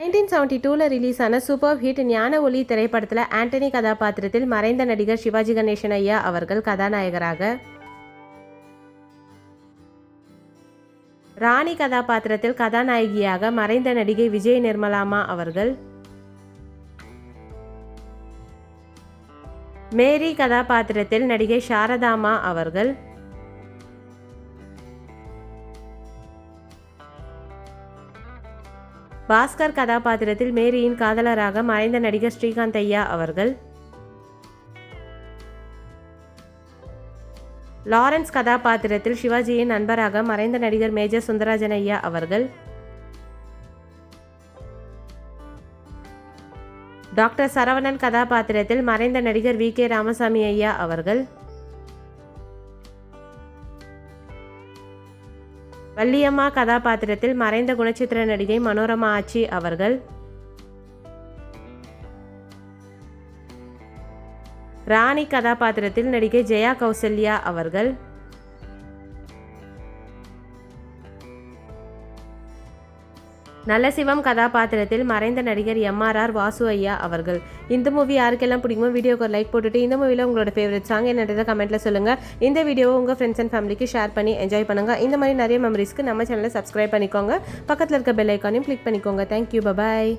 Nineteen seventy டூவில் release ஆன super hit Gnana Oli திரைப்படத்தில் ஆண்டனி கதாபாத்திரத்தில் மறைந்த நடிகர் சிவாஜி கணேசன் ஐயா அவர்கள் கதாநாயகராக. ராணி கதாபாத்திரத்தில் கதாநாயகியாக மறைந்த நடிகை விஜய் நிர்மலாமா அவர்கள். மேரி கதாபாத்திரத்தில் நடிகை சாரதாமா அவர்கள். பாஸ்கர் கதாபாத்திரத்தில் மேரியின் காதலராக மறைந்த நடிகர் ஸ்ரீகாந்த் ஐயா அவர்கள். லாரன்ஸ் கதாபாத்திரத்தில் சிவாஜியின் நண்பராக மறைந்த நடிகர் மேஜர் சுந்தரராஜன் ஐயா அவர்கள். டாக்டர் சரவணன் கதாபாத்திரத்தில் மறைந்த நடிகர் வி கே ராமசாமி ஐயா அவர்கள். வள்ளியம்மா கதாபாத்திரத்தில் மறைந்த குணச்சித்திர நடிகை மனோரமா ஆச்சி அவர்கள். ராணி கதாபாத்திரத்தில் நடிகை ஜெயா கௌசல்யா அவர்கள். நல்லசிவம் கதாபாத்திரத்தில் மறைந்த நடிகர் எம்ஆர்ஆர் வாசு ஐயா அவர்கள். இந்த மூவி யாருக்கெல்லாம் பிடிக்குமோ வீடியோக்கு ஒரு லைக் போட்டுட்டு இந்த மூவியில் உங்களோட ஃபேவரட் சாங் என்னன்றதை கமெண்ட்டில் சொல்லுங்கள் இந்த வீடியோவை உங்கள் ஃப்ரெண்ட்ஸ் அண்ட் ஃபேமிலிக்கு ஷேர் பண்ணி என்ஜாய் பண்ணுங்கள் இந்த மாதிரி நிறைய மெமரிஸ்க்கு நம்ம சேனலை சப்ஸ்கிரைப் பண்ணிக்கோங்க. பக்கத்தில் இருக்க பெல் ஐக்கானையும் கிளிக் பண்ணிக்கோங்க. Thank you bye bye